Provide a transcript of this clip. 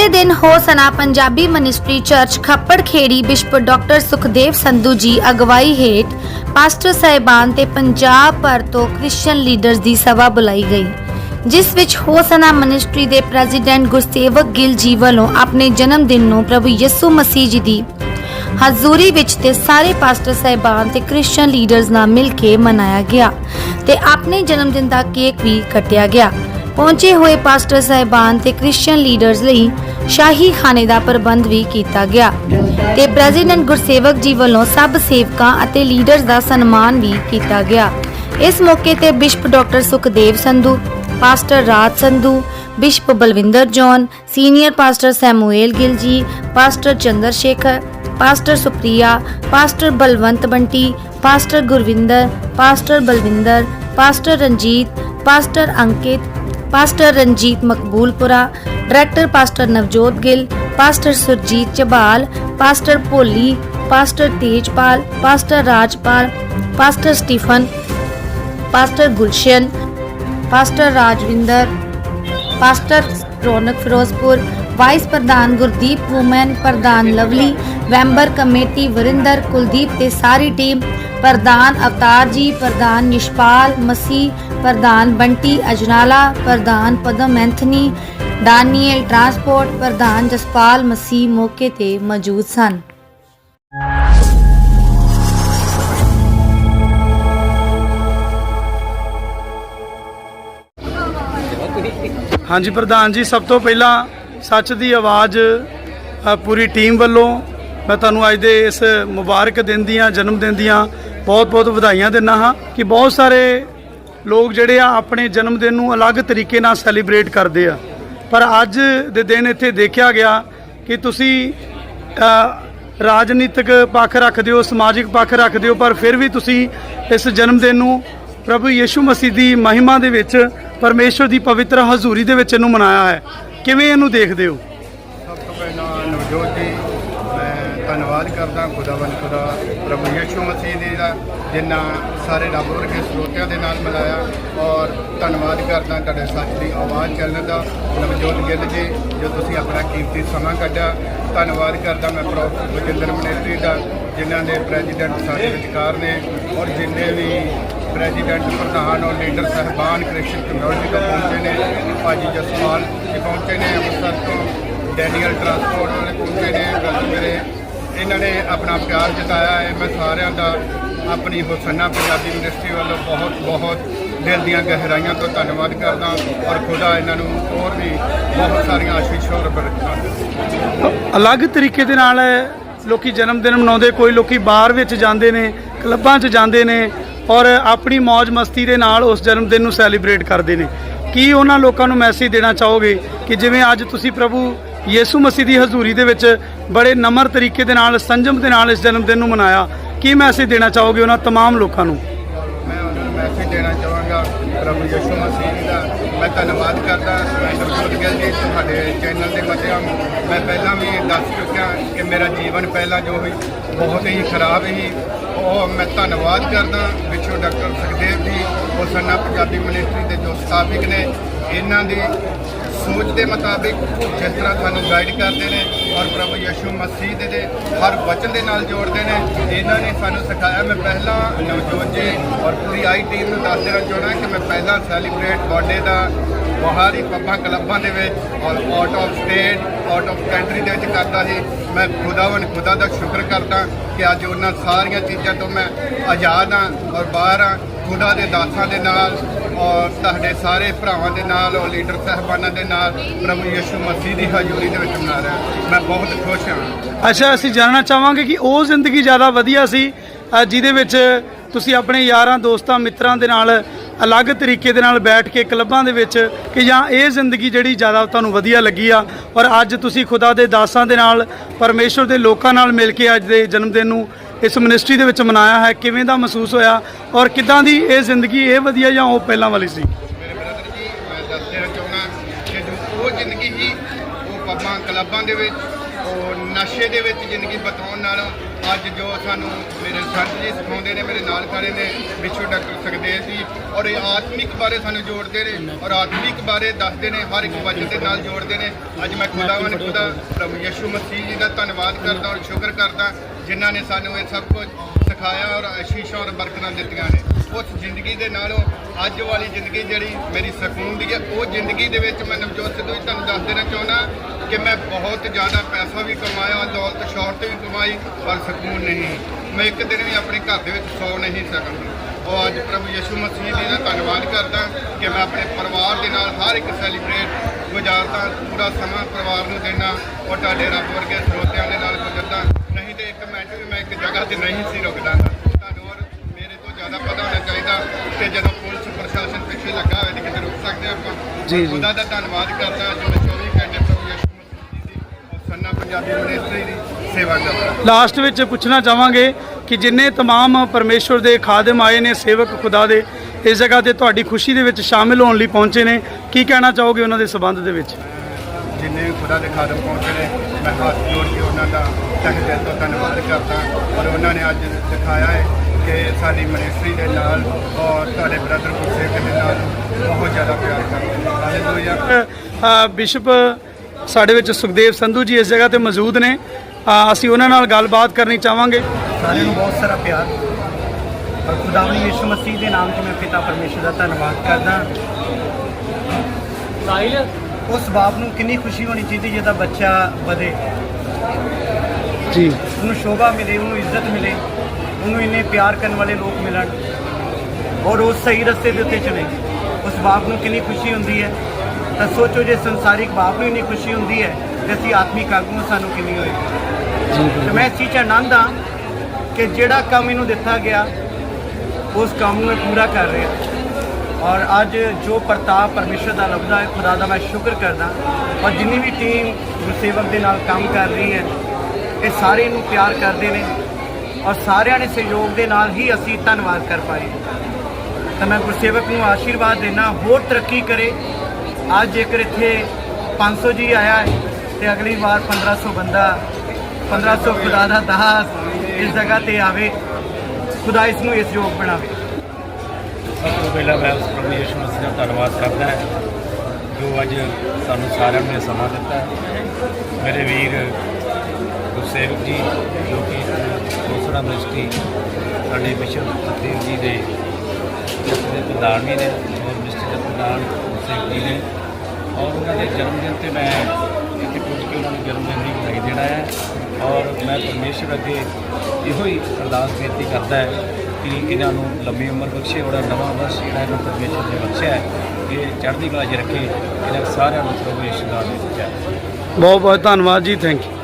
ਬੀਤੇ ਦਿਨ Hosanna Punjabi ministry church Khappar Kheri bishop doctor Sukhdev Sandhu ji ਅਗਵਾਈ ਹੇਠ ਪਾਸਟਰ ਸਾਹਿਬਾਨ ਤੇ ਪੰਜਾਬ ਭਰ ਤੋਂ ਕ੍ਰਿਸਚੀਅਨ ਲੀਡਰਸ ਦੀ ਸਭਾ ਬੁਲਾਈ ਗਈ, ਜਿਸ ਵਿੱਚ ਹੋਸਨਾ ਮਿਨਿਸਟਰੀ ਦੇ ਪ੍ਰੈਜ਼ੀਡੈਂਟ ਗੁਰਸੇਵਕ ਗਿੱਲ ਜੀ ਵੱਲੋਂ ਆਪਣੇ ਜਨਮ ਦਿਨ ਨੂੰ ਪ੍ਰਭੂ ਯਿਸੂ ਮਸੀਹ ਜੀ ਦੀ ਹਜ਼ੂਰੀ ਵਿੱਚ ਤੇ ਸਾਰੇ ਪਾਸਟਰ ਸਾਹਿਬਾਨ ਤੇ ਕ੍ਰਿਸਚੀਅਨ ਲੀਡਰਸ ਨਾਲ ਮਿਲ ਕੇ ਮਨਾਇਆ ਗਿਆ ਤੇ ਆਪਣੇ ਜਨਮ ਦਿਨ ਦਾ ਕੇਕ ਵੀ ਕੱਟਿਆ ਗਿਆ। ਪਹੁੰਚੇ ਹੋਏ ਪਾਸਟਰ ਸਾਹਿਬਾਨ ਤੇ ਕ੍ਰਿਸਚੀਅਨ ਲੀਡਰਸ ਲਈ ਸ਼ਾਹੀ ਖਾਨੇ ਦਾ ਪ੍ਰਬੰਧ ਵੀ ਕੀਤਾ ਗਿਆ ਤੇ ਪ੍ਰੈਜ਼ੀਡੈਂਟ ਗੁਰਸੇਵਕ ਜੀ ਵੱਲੋਂ ਸਭ ਸੇਵਕਾਂ ਅਤੇ ਲੀਡਰਸ ਦਾ ਸਨਮਾਨ ਵੀ ਕੀਤਾ ਗਿਆ। ਇਸ ਮੌਕੇ ਤੇ bishop doctor Sukhdev Sandhu, pastor Raj Sandhu, bishop Balwinder John senior pastor Samuel Gill ji, pastor Chandra Shekhar, pastor Supriya, pastor Balwant Bunty, pastor Gurvinder, pastor Balwinder, pastor Ranjit, pastor Ankit, pastor Ranjit Maqboolpura director pastor Navjot Gill, pastor Surjit Chabal, pastor Bholi, pastor Tejpal, pastor Rajpal, pastor Stephen, pastor Gulshan, pastor Rajwinder, pastor Raunak Ferozepur, vice ਪ੍ਰਧਾਨ Gurdeep woman, ਪ੍ਰਧਾਨ Lovely, member committee Varinder, Kuldeep ਤੇ ਸਾਰੀ team, ਪ੍ਰਧਾਨ ਅਵਤਾਰ ਜੀ, ਪ੍ਰਧਾਨ ਨਿਸ਼ਪਾਲ ਮਸੀ ਪ੍ਰਧਾਨ ਬੰਟੀ ਅਜਨਾਲਾ, ਪ੍ਰਧਾਨ Padma Anthony ਡਾਨੀਅਲ transport ਪ੍ਰਧਾਨ ਜਸਪਾਲ ਮਸੀਹ ਮੌਕੇ ਤੇ ਮੌਜੂਦ ਸਨ। ਹਾਂਜੀ ਪ੍ਰਧਾਨ ਜੀ, ਸਭ ਤੋਂ ਪਹਿਲਾਂ ਸੱਚ ਦੀ ਆਵਾਜ਼ ਪੂਰੀ ਟੀਮ ਵੱਲੋਂ ਮੈਂ ਤੁਹਾਨੂੰ ਅੱਜ ਦੇ ਇਸ ਮੁਬਾਰਕ ਦਿਨ ਦੀਆਂ, ਜਨਮ ਦਿਨ ਦੀਆਂ ਬਹੁਤ-ਬਹੁਤ ਵਧਾਈਆਂ ਦਿੰਦਾ ਹਾਂ ਕਿ ਬਹੁਤ ਸਾਰੇ ਲੋਕ ਜਿਹੜੇ ਆ ਆਪਣੇ ਜਨਮ ਦਿਨ ਨੂੰ ਅਲੱਗ ਤਰੀਕੇ ਨਾਲ ਸੈਲੀਬ੍ਰੇਟ ਕਰਦੇ ਆ। ਪਰ ਅੱਜ ਦੇ ਦਿਨ ਇੱਥੇ ਦੇਖਿਆ ਗਿਆ ਕਿ ਤੁਸੀਂ ਰਾਜਨੀਤਿਕ ਪੱਖ ਰੱਖਦੇ ਹੋ ਸਮਾਜਿਕ ਪੱਖ ਰੱਖਦੇ ਹੋ ਪਰ ਫਿਰ ਵੀ ਤੁਸੀਂ ਇਸ ਜਨਮ ਦਿਨ ਨੂੰ ਪ੍ਰਭੂ ਯੀਸ਼ੂ ਮਸੀਹ ਦੀ ਮਹਿਮਾ ਦੇ ਵਿੱਚ, ਪਰਮੇਸ਼ਵਰ ਦੀ ਪਵਿੱਤਰ ਹਜ਼ੂਰੀ ਦੇ ਵਿੱਚ ਇਹਨੂੰ ਮਨਾਇਆ ਹੈ। ਕਿਵੇਂ ਇਹਨੂੰ ਦੇਖਦੇ ਹੋ? ਸਭ ਤੋਂ ਪਹਿਲਾਂ ਨਵਜੋਤ ਜੀ ਧੰਨਵਾਦ ਕਰਦਾ, ਖੁਦਾਵੰਦ ਖੁਦਾ, ਪ੍ਰਭੂ ਯਿਸੂ ਮਸੀਹ ਜੀ ਦਾ, ਜਿਨ੍ਹਾਂ ਸਾਰੇ ਰੱਬ ਵਰਗੇ ਸਰੋਤਿਆਂ ਦੇ ਨਾਲ ਮਿਲਾਇਆ। ਔਰ ਧੰਨਵਾਦ ਕਰਦਾ ਤੁਹਾਡੇ ਸੱਚ ਦੀ ਆਵਾਜ਼ ਚੱਲਣ ਦਾ, ਨਵਜੋਤ ਗਿੱਲ ਜੀ, ਜੋ ਤੁਸੀਂ ਆਪਣਾ ਕੀਮਤੀ ਸਮਾਂ ਕੱਢਿਆ। ਧੰਨਵਾਦ ਕਰਦਾ ਮੈਂ ਪ੍ਰੋਫੈਸਰ ਬਜਿੰਦਰ ਮਨੇਤਰੀ ਦਾ, ਜਿਨ੍ਹਾਂ ਦੇ ਪ੍ਰੈਜ਼ੀਡੈਂਟ ਸਾਡੇ ਵਿਚਕਾਰ ਨੇ, ਔਰ ਜਿੰਨੇ ਵੀ ਪ੍ਰੈਜ਼ੀਡੈਂਟ, ਪ੍ਰਧਾਨ ਔਰ ਲੀਡਰ ਸਹਿਬਾਨ ਕ੍ਰਿਸ਼ਨ ਕਮਿਊਨਿਟੀ ਤੋਂ ਪਹੁੰਚੇ ਨੇ, ਭਾਜੀ ਜਸਵਾਲ ਜੀ ਪਹੁੰਚੇ ਨੇ ਅੰਮ੍ਰਿਤਸਰ ਤੋਂ, ਡੈਨੀਅਲ ਟਰਾਂਸਪੋਰਟ ਵਾਲੇ ਪਹੁੰਚੇ ਨੇ ਗੱਲ ਮੇਰੇ ਇਹਨਾਂ ਨੇ ਆਪਣਾ ਪਿਆਰ ਜਤਾਇਆ ਹੈ। ਮੈਂ ਸਾਰਿਆਂ ਦਾ ਆਪਣੀ ਹੁਸਨਾ ਪੰਜਾਬੀ ਯੂਨੀਵਰਸਿਟੀ ਵੱਲੋਂ ਬਹੁਤ ਬਹੁਤ ਦਿਲ ਦੀਆਂ ਗਹਿਰਾਈਆਂ ਤੋਂ ਧੰਨਵਾਦ ਕਰਦਾ ਔਰ ਖੁਦਾ ਇਹਨਾਂ ਨੂੰ ਹੋਰ ਵੀ ਬਹੁਤ ਸਾਰੀਆਂ ਆਸ਼ੀਸ਼ਾਂ ਔਰ ਬਰਕਤਾਂ ਅਲੱਗ ਤਰੀਕੇ ਦੇ ਨਾਲ ਲੋਕੀ ਜਨਮ ਦਿਨ ਮਨਾਉਂਦੇ, ਕੋਈ ਲੋਕੀ ਬਾਹਰ ਵਿੱਚ ਜਾਂਦੇ ਨੇ, ਕਲੱਬਾਂ 'ਚ ਜਾਂਦੇ ਨੇ ਔਰ ਆਪਣੀ ਮौज ਮਸਤੀ ਦੇ ਨਾਲ ਉਸ ਜਨਮ ਦਿਨ ਨੂੰ ਸੈਲੀਬ੍ਰੇਟ ਕਰਦੇ ਨੇ। ਕੀ ਉਹਨਾਂ ਲੋਕਾਂ ਨੂੰ ਮੈਸੇਜ ਦੇਣਾ ਚਾਹੋਗੇ? ਕਿ ਜਿਵੇਂ ਅੱਜ ਤੁਸੀਂ ਪ੍ਰਭੂ ਯੀਸੂ ਮਸੀਹ ਦੀ ਹਜ਼ੂਰੀ ਦੇ ਵਿੱਚ ਬੜੇ ਨਮਰ ਤਰੀਕੇ ਦੇ ਨਾਲ ਸੰਜਮ ਦੇ ਨਾਲ ਇਸ ਜਨਮ ਦਿਨ ਨੂੰ ਮਨਾਇਆ ਕੀ ਮੈਸੇਜ ਦੇਣਾ ਚਾਹੋਗੇ ਉਹਨਾਂ तमाम ਲੋਕਾਂ ਨੂੰ ਮੈਂ ਉਹਨਾਂ ਨੂੰ ਮੈਸੇਜ ਦੇਣਾ ਚਾਹਾਂਗਾ ਪ੍ਰਭੂ ਯਿਸੂ ਮਸੀਹ ਜੀ ਦਾ ਮੈਂ ਧੰਨਵਾਦ ਕਰਦਾ ਮੈਂ ਗੁਰਜੋਤ ਗਿੱਲ ਜੀ ਤੁਹਾਡੇ ਚੈਨਲ ਦੇ ਮਾਧਿਅਮ ਮੈਂ ਪਹਿਲਾਂ ਵੀ ਦੱਸ ਚੁੱਕਿਆ ਕਿ ਮੇਰਾ ਜੀਵਨ ਪਹਿਲਾਂ ਜੋ ਵੀ ਬਹੁਤ ਹੀ ਖਰਾਬ ਸੀ ਉਹ ਮੈਂ ਧੰਨਵਾਦ ਕਰਦਾ ਵਿਚੋ ਡਾਕਟਰ ਸੁਖਦੇਵ ਜੀ ਹੋਸਨਾ ਪੰਜਾਬੀ ਮਿਨਿਸਟਰੀ ਦੇ ਜੋ ਸਥਾਪਕ ਨੇ ਇਹਨਾਂ ਦੀ ਸੋਚ ਦੇ ਮੁਤਾਬਿਕ ਜਿਸ ਤਰ੍ਹਾਂ ਤੁਹਾਨੂੰ ਗਾਈਡ ਕਰਦੇ ਨੇ ਔਰ ਪ੍ਰਭੂ ਯਿਸੂ ਮਸੀਹ ਦੇ ਦੇ ਹਰ ਵਚਨ ਦੇ ਨਾਲ ਜੋੜਦੇ ਨੇ, ਇਹਨਾਂ ਨੇ ਸਾਨੂੰ ਸਿਖਾਇਆ, ਮੈਂ ਪਹਿਲਾਂ ਨਵਜੋਤ ਜੀ ਔਰ ਪੂਰੀ ਆਈ ਟੀਮ ਨੂੰ ਦੱਸ ਦੇਣਾ ਚਾਹੁੰਦਾ ਕਿ ਮੈਂ ਪਹਿਲਾਂ ਸੈਲੀਬ੍ਰੇਟ ਬਰਥਡੇ ਦਾ ਬਾਹਰ ਹੀ ਪੱਬਾਂ ਕਲੱਬਾਂ ਦੇ ਵਿੱਚ ਔਰ out of state out of country ਦੇ ਵਿੱਚ ਕਰਦਾ ਸੀ। ਮੈਂ ਖੁਦਾਵਨ ਖੁਦਾ ਦਾ ਸ਼ੁਕਰ ਕਰਦਾ ਕਿ ਅੱਜ ਉਹਨਾਂ ਸਾਰੀਆਂ ਚੀਜ਼ਾਂ ਤੋਂ ਮੈਂ ਆਜ਼ਾਦ ਹਾਂ ਔਰ ਬਾਹਰ ਹਾਂ। ਖੁਦਾ ਦੇ ਦਾਸਾਂ ਦੇ ਨਾਲ ਔਰ ਤੁਹਾਡੇ ਸਾਰੇ ਭਰਾਵਾਂ ਦੇ ਨਾਲ ਔਰ ਲੀਡਰ ਸਾਹਿਬਾਨਾਂ ਦੇ ਨਾਲ ਪ੍ਰਭੂ ਯਿਸੂ ਮਸੀਹ ਦੀ ਹਜ਼ੂਰੀ ਦੇ ਵਿੱਚ ਮਨਾ ਰਿਹਾ। ਮੈਂ ਬਹੁਤ ਖੁਸ਼ ਹਾਂ। ਅੱਛਾ, ਅਸੀਂ ਜਾਣਨਾ ਚਾਹਾਂਗੇ ਕਿ ਉਹ ਜ਼ਿੰਦਗੀ ਜ਼ਿਆਦਾ ਵਧੀਆ ਸੀ ਜਿਹਦੇ ਵਿੱਚ ਤੁਸੀਂ ਆਪਣੇ ਯਾਰਾਂ, ਦੋਸਤਾਂ, ਮਿੱਤਰਾਂ ਦੇ ਨਾਲ ਅਲੱਗ ਤਰੀਕੇ ਦੇ ਨਾਲ ਬੈਠ ਕੇ ਕਲੱਬਾਂ ਦੇ ਵਿੱਚ ਕਿ ਜਾਂ ਇਹ ਜ਼ਿੰਦਗੀ ਜਿਹੜੀ ਜ਼ਿਆਦਾ ਤੁਹਾਨੂੰ ਵਧੀਆ ਲੱਗੀ ਆ ਔਰ ਅੱਜ ਤੁਸੀਂ ਖੁਦਾ ਦੇ ਦਾਸਾਂ ਦੇ ਨਾਲ, ਪਰਮੇਸ਼ਵਰ ਦੇ ਲੋਕਾਂ ਨਾਲ ਮਿਲ ਕੇ ਅੱਜ ਦੇ ਜਨਮ ਦਿਨ ਨੂੰ ਇਸ ਮਿਨਿਸਟਰੀ ਦੇ ਵਿੱਚ ਮਨਾਇਆ ਹੈ, ਕਿਵੇਂ ਦਾ ਮਹਿਸੂਸ ਹੋਇਆ ਔਰ ਕਿੱਦਾਂ ਦੀ ਇਹ ਜ਼ਿੰਦਗੀ ਇਹ ਵਧੀਆ ਜਾਂ ਉਹ ਪਹਿਲਾਂ ਵਾਲੀ ਸੀ? ਮੇਰੇ ਬ੍ਰਦਰ ਜੀ, ਮੈਂ ਦੱਸ ਦੇਣਾ ਚਾਹੁੰਦਾ ਕਿ ਜੋ ਉਹ ਜ਼ਿੰਦਗੀ ਸੀ, ਉਹ ਪੱਬਾਂ ਕਲੱਬਾਂ ਦੇ ਵਿੱਚ, ਉਹ ਨਸ਼ੇ ਦੇ ਵਿੱਚ ਜ਼ਿੰਦਗੀ ਬਤਾਉਣ ਨਾਲੋਂ ਅੱਜ ਜੋ ਸਾਨੂੰ ਮੇਰੇ ਸਰ ਜੀ ਸਿਖਾਉਂਦੇ ਨੇ, ਮੇਰੇ ਨਾਲ ਖੜੇ ਨੇ, ਵਿਸ਼ਵ ਡਾਕਟਰ ਸੁਖਦੇਵ ਜੀ, ਔਰ ਇਹ ਆਤਮਿਕ ਬਾਰੇ ਸਾਨੂੰ ਜੋੜਦੇ ਨੇ ਔਰ ਆਤਮਿਕ ਬਾਰੇ ਦੱਸਦੇ ਨੇ, ਹਰ ਇੱਕ ਵਚਨ ਦੇ ਨਾਲ ਜੋੜਦੇ ਨੇ। ਅੱਜ ਮੈਂ ਖੁਦਾਵੰਦ ਖੁਦਾ ਪ੍ਰਭੂ ਯਿਸੂ ਮਸੀਹ ਜੀ ਦਾ ਧੰਨਵਾਦ ਕਰਦਾ ਔਰ ਸ਼ੁਕਰ ਕਰਦਾ ਜਿਨ੍ਹਾਂ ਨੇ ਸਾਨੂੰ ਇਹ ਸਭ ਕੁਝ ਸਿਖਾਇਆ ਔਰ ਆਸ਼ੀਸ਼ਾਂ ਔਰ ਬਰਕਤਾਂ ਦਿੱਤੀਆਂ ਨੇ। ਉਸ ਜ਼ਿੰਦਗੀ ਦੇ ਨਾਲੋਂ ਅੱਜ ਵਾਲੀ ਜ਼ਿੰਦਗੀ ਜਿਹੜੀ ਮੇਰੀ ਸਕੂਨ ਦੀ ਹੈ, ਉਹ ਜ਼ਿੰਦਗੀ ਦੇ ਵਿੱਚ ਮੈਂ ਨਵਜੋਤ ਸਿੱਧੂ ਜੀ ਤੁਹਾਨੂੰ ਦੱਸ ਦੇਣਾ ਚਾਹੁੰਦਾ ਕਿ ਮੈਂ ਬਹੁਤ ਜ਼ਿਆਦਾ ਪੈਸਾ ਵੀ ਕਮਾਇਆ, ਦੌਲਤ ਸ਼ੌਹਰਤ ਵੀ ਕਮਾਈ, ਪਰ ਸਕੂਨ ਨਹੀਂ। ਮੈਂ ਇੱਕ ਦਿਨ ਵੀ ਆਪਣੇ ਘਰ ਦੇ ਵਿੱਚ ਸੌ ਨਹੀਂ ਸਕਦਾ ਉਹ ਅੱਜ ਪ੍ਰਭੂ ਯਿਸੂ ਮਸੀਹ ਜੀ ਦਾ ਧੰਨਵਾਦ ਕਰਦਾ ਕਿ ਮੈਂ ਆਪਣੇ ਪਰਿਵਾਰ ਦੇ ਨਾਲ ਹਰ ਇੱਕ ਸੈਲੀਬ੍ਰੇਟ ਗੁਜ਼ਾਰਦਾ ਪੂਰਾ ਸਮਾਂ ਪਰਿਵਾਰ ਨੂੰ ਦੇਣਾ। ਔਰ ਤੁਹਾਡੇ ਰੱਬ ਵਰਗੇ ਸਰੋਤਿਆਂ ਦੇ ਨਾਲ ਤੇ ਇੱਕ ਮਿੰਟ ਵੀ ਮੈਂ ਇੱਕ ਜਗ੍ਹਾ ਤੇ ਨਹੀਂ ਸੀ ਰੁਕਦਾ ਤੁਹਾਨੂੰ ਔਰ ਮੇਰੇ ਤੋਂ ਜ਼ਿਆਦਾ ਪਤਾ ਹੋਣਾ ਚਾਹੀਦਾ ਕਿ ਜਦੋਂ ਪੁਲਿਸ ਪ੍ਰਸ਼ਾਸਨ ਪਿੱਛੇ ਲੱਗਾ ਹੋਵੇ ਤੇ ਕਿਤੇ ਰੁਕ ਸਕਦੇ ਆਪਾਂ। ਜੀ, ਜੀ। ਦਾ ਧੰਨਵਾਦ ਕਰਦਾ ਜੋ ਮੈਂ 24 ਘੰਟੇ ਜੀ ਦੀ ਸੰਨਾ ਪੰਜਾਬੀ ਮਿਨਿਸਟਰੀ ਦੀ ਸੇਵਾ ਕਰਦਾ। ਲਾਸਟ ਵਿੱਚ ਪੁੱਛਣਾ ਚਾਹਾਂਗੇ ਕਿ ਜਿੰਨੇ ਤਮਾਮ ਪਰਮੇਸ਼ਵਰ ਦੇ ਖਾਦਮ ਆਏ ਨੇ ਸੇਵਕ ਖੁਦਾ ਦੇ ਇਸ ਜਗ੍ਹਾ ਤੇ ਤੁਹਾਡੀ ਖੁਸ਼ੀ ਦੇ ਵਿੱਚ ਸ਼ਾਮਿਲ ਹੋਣ ਲਈ ਪਹੁੰਚੇ ਨੇ। ਕੀ ਕਹਿਣਾ ਚਾਹੋਗੇ ਉਹਨਾਂ ਦੇ ਸਬੰਧ ਦੇ ਵਿੱਚ? ਜਿੰਨੇ ਖੁਦਾ ਦੇ ਖਾਦਮ ਪਹੁੰਚੇ ਨੇ ਮੈਂ ਹੱਥ ਜੋੜ ਕੇ ਉਹਨਾਂ ਦਾ ਤਹਿ ਦਿਲ ਤੋਂ ਧੰਨਵਾਦ ਕਰਦਾ ਔਰ ਉਹਨਾਂ ਨੇ ਅੱਜ ਦਿਖਾਇਆ ਹੈ ਕਿ ਸਾਡੀ ਮਿਨਿਸਟਰੀ ਦੇ ਨਾਲ ਔਰ ਤੁਹਾਡੇ ਬ੍ਰਦਰ ਗੁਰਸੇਵਕ ਦੇ ਨਾਲ ਬਹੁਤ ਜ਼ਿਆਦਾ ਪਿਆਰ ਕਰਦੇ ਨੇ। ਅ, ਬਿਸ਼ਪ ਸਾਡੇ ਵਿੱਚ ਸੁਖਦੇਵ ਸੰਧੂ ਜੀ ਇਸ ਜਗ੍ਹਾ ਤੇ ਮੌਜੂਦ ਨੇ। ਅਸੀਂ ਉਹਨਾਂ ਨਾਲ ਗੱਲਬਾਤ ਕਰਨੀ ਚਾਹਾਂਗੇ। ਸਾਰਿਆਂ ਨੂੰ ਬਹੁਤ ਸਾਰਾ ਪਿਆਰ। ਔਰ ਖੁਦਾਵੰਦ ਯਿਸੂ ਮਸੀਹ ਦੇ ਨਾਮ 'ਚ ਮੈਂ ਪਿਤਾ ਪਰਮੇਸ਼ਰ ਦਾ ਧੰਨਵਾਦ ਕਰਦਾ। ਉਸ ਬਾਪ ਨੂੰ ਕਿੰਨੀ ਖੁਸ਼ੀ ਹੋਣੀ ਚਾਹੀਦੀ ਜਿਹਦਾ ਬੱਚਾ ਵਧੇ? ਜੀ। ਉਹਨੂੰ ਸ਼ੋਭਾ ਮਿਲੇ ਉਹਨੂੰ ਇੱਜ਼ਤ ਮਿਲੇ ਉਹਨੂੰ ਇੰਨੇ ਪਿਆਰ ਕਰਨ ਵਾਲੇ ਲੋਕ ਮਿਲਣ ਔਰ ਉਹ ਸਹੀ ਰਸਤੇ ਦੇ ਉੱਤੇ ਚਲੇ। ਉਸ ਬਾਪ ਨੂੰ ਕਿੰਨੀ ਖੁਸ਼ੀ ਹੁੰਦੀ ਹੈ? ਤਾਂ ਸੋਚੋ ਜੇ ਸੰਸਾਰਿਕ ਬਾਪ ਨੂੰ ਇੰਨੀ ਖੁਸ਼ੀ ਹੁੰਦੀ ਹੈ ਤੇ ਅਸੀਂ ਆਤਮਿਕ ਆਗੂ ਸਾਨੂੰ ਕਿੰਨੀ ਹੋਏਗੀ? ਤੇ ਮੈਂ ਇਸ ਚੀਜ਼ 'ਚ ਆਨੰਦ ਹਾਂ ਕਿ ਜਿਹੜਾ ਕੰਮ ਇਹਨੂੰ ਦਿੱਤਾ ਗਿਆ ਉਸ ਕੰਮ ਨੂੰ ਪੂਰਾ ਕਰ ਰਿਹਾ। ਔਰ ਅੱਜ ਜੋ ਪ੍ਰਤਾਪ ਪਰਮੇਸ਼ਰ ਦਾ ਲੱਭਦਾ ਹੈ, ਖੁਦਾ ਦਾ ਮੈਂ ਸ਼ੁਕਰ ਕਰਦਾ। ਔਰ ਜਿੰਨੀ ਵੀ ਟੀਮ ਗੁਰਸੇਵਕ ਦੇ ਨਾਲ ਕੰਮ ਕਰ ਰਹੀ ਹੈ, ਇਹ ਸਾਰੇ ਨੂੰ ਪਿਆਰ ਕਰਦੇ ਨੇ। ਔਰ ਸਾਰਿਆਂ ਨੇ ਸਹਿਯੋਗ ਦੇ ਨਾਲ ਹੀ ਅਸੀਂ ਧੰਨਵਾਦ ਕਰ ਪਾਏ। ਤਾਂ ਮੈਂ ਗੁਰਸੇਵਕ ਨੂੰ ਆਸ਼ੀਰਵਾਦ ਦੇਣਾ ਹੋਰ ਤਰੱਕੀ ਕਰੇ। ਅੱਜ ਜੇਕਰ ਇੱਥੇ 500 ਜੀ ਆਇਆ ਹੈ, ਤੇ ਅਗਲੀ ਵਾਰ 1500 ਬੰਦਾ 1500 ਖੁਦਾ ਦਾ ਦਾਸ ਇਸ ਜਗ੍ਹਾ ਤੇ ਆਵੇ, ਖੁਦਾ ਇਸ ਨੂੰ ਇਸ ਯੋਗ ਬਣਾਵੇ। ਸਭ ਤੋਂ ਪਹਿਲਾਂ ਮੈਂ ਉਸ ਪ੍ਰਭੂ ਯਿਸੂ ਮਸੀਹ ਦਾ ਧੰਨਵਾਦ ਕਰਦਾ ਹਾਂ, ਜੋ ਅੱਜ ਸਾਨੂੰ ਸਾਰਿਆਂ ਨੂੰ ਇਹ ਸਮਾਂ ਦਿੱਤਾ ਮੇਰੇ ਵੀਰ ਗੁਰਸੇਵਕ ਜੀ, ਜੋ ਕਿ ਦੂਸਰਾ ਮਿਨਿਸਟਰੀ ਸਾਡੇ ਮਿਸ਼ਨ ਸਤਿਵ ਜੀ ਦੇ ਜਥੇ ਪ੍ਰਧਾਨ ਵੀ ਨੇ ਔਰ ਮਿਨਿਸਟਰੀ ਦੇ ਪ੍ਰਧਾਨ ਗੁਰਸੇਵਕ ਜੀ ਨੇ। ਔਰ ਉਹਨਾਂ ਦੇ ਜਨਮ ਦਿਨ ਤੇ ਮੈਂ ਇੱਥੇ ਪੁੱਜ ਕੇ ਉਹਨਾਂ ਨੂੰ ਜਨਮ ਦਿਨ ਦੀ ਵਧਾਈ ਦੇਣਾ ਹੈ ਔਰ ਮੈਂ ਪਰਮੇਸ਼ਰ ਅੱਗੇ ਇਹੋ ਹੀ ਅਰਦਾਸ ਬੇਨਤੀ ਕਰਦਾ ਹੈ ਕਿ ਇਹਨਾਂ ਨੂੰ ਲੰਮੀ ਉਮਰ ਬਖਸ਼ੇ ਔਰ ਨਵਾਂ ਵਰਸ਼ ਜਿਹੜਾ ਇਹਨਾਂ ਨੂੰ ਪਰਮੇਸ਼ਰ ਨੇ ਬਖਸ਼ਿਆ ਹੈ ਇਹ ਚੜ੍ਹਦੀ ਕਲਾ 'ਚ ਰੱਖੇ, ਇਹਨਾਂ ਸਾਰਿਆਂ ਨੂੰ ਪ੍ਰਭੂ ਯਿਸੂ ਦਾ ਨਾਮ ਵਿੱਚ ਬਹੁਤ ਬਹੁਤ ਧੰਨਵਾਦ ਜੀ ਥੈਂਕ ਯੂ